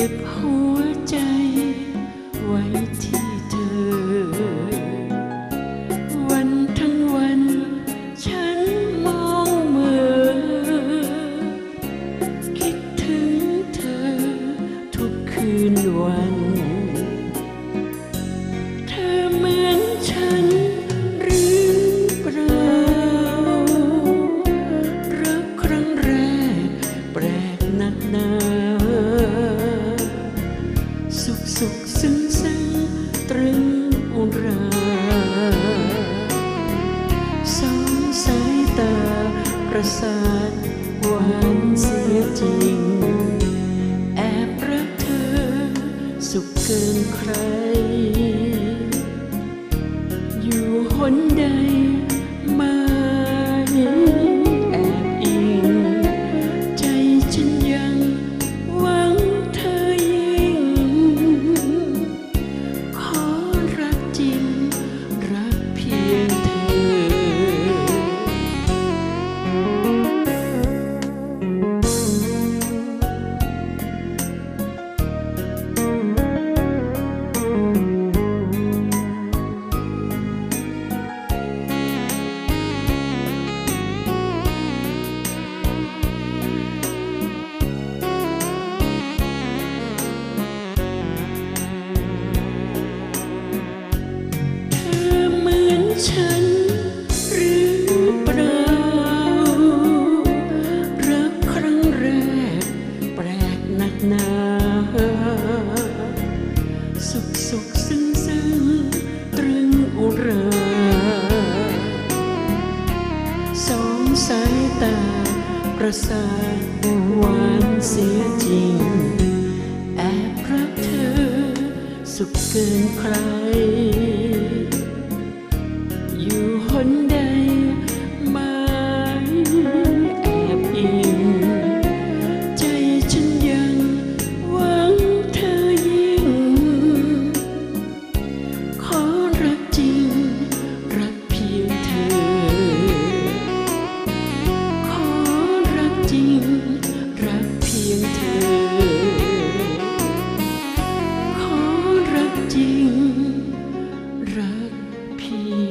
ก็บหัวใจไว้ที่เธอ วันทั้งวัน ฉันมองมือคิดถึงเธอทุกคืนวัน ประสานหวานเสียจริง ฉันหรือเปล่ารักครั้งแรกแปลกหนักหนา สุขสุขซึ้งซึ้งตรึงอุราสองสายตาประสานหวานเสียจริง แอบรักเธอ สุขเกินใคร peace.